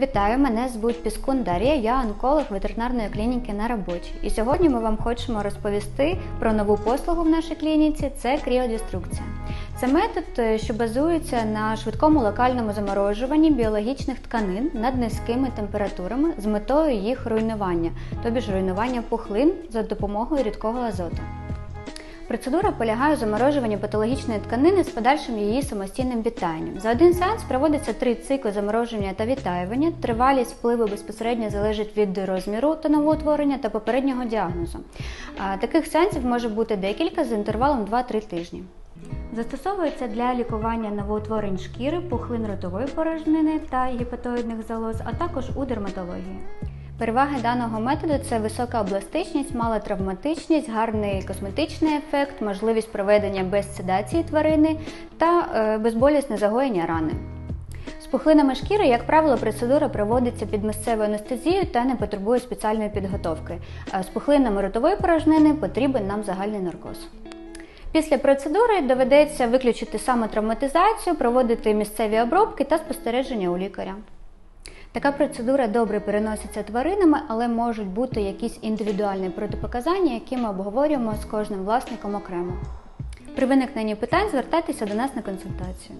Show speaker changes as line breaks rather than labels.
Вітаю, мене звуть Піскун Дар'я, я онколог ветеринарної клініки на робочій. І сьогодні ми вам хочемо розповісти про нову послугу в нашій клініці це кріодеструкція. Це метод, е, що базується на швидкому локальному заморожуванні біологічних тканин над низькими температурами з метою їх руйнування, тобі ж руйнування пухлин за допомогою рідкого азоту. Процедура полягає у заморожуванні патологічної тканини з подальшим її самостійним відтаянням. За один сеанс проводиться три цикли заморожування та відтаювання. Тривалість впливу безпосередньо залежить від розміру та новоутворення та попереднього діагнозу. Таких сеансів може бути декілька з інтервалом 2-3 тижні. Застосовується для лікування новоутворень шкіри, пухлин ротової порожнини та гепатоїдних залоз, а також у дерматології. Переваги даного методу це висока областичність, мала травматичність, гарний косметичний ефект, можливість проведення без седації тварини та е, безболісне загоєння рани. З пухлинами шкіри, як правило, процедура проводиться під місцевою анестезією та не потребує спеціальної підготовки. А з пухлинами ротової порожнини потрібен нам загальний наркоз. Після процедури доведеться виключити самотравматизацію, проводити місцеві обробки та спостереження у лікаря. Така процедура добре переноситься тваринами, але можуть бути якісь індивідуальні протипоказання, які ми обговорюємо з кожним власником окремо. При виникненні питань звертайтеся до нас на консультацію.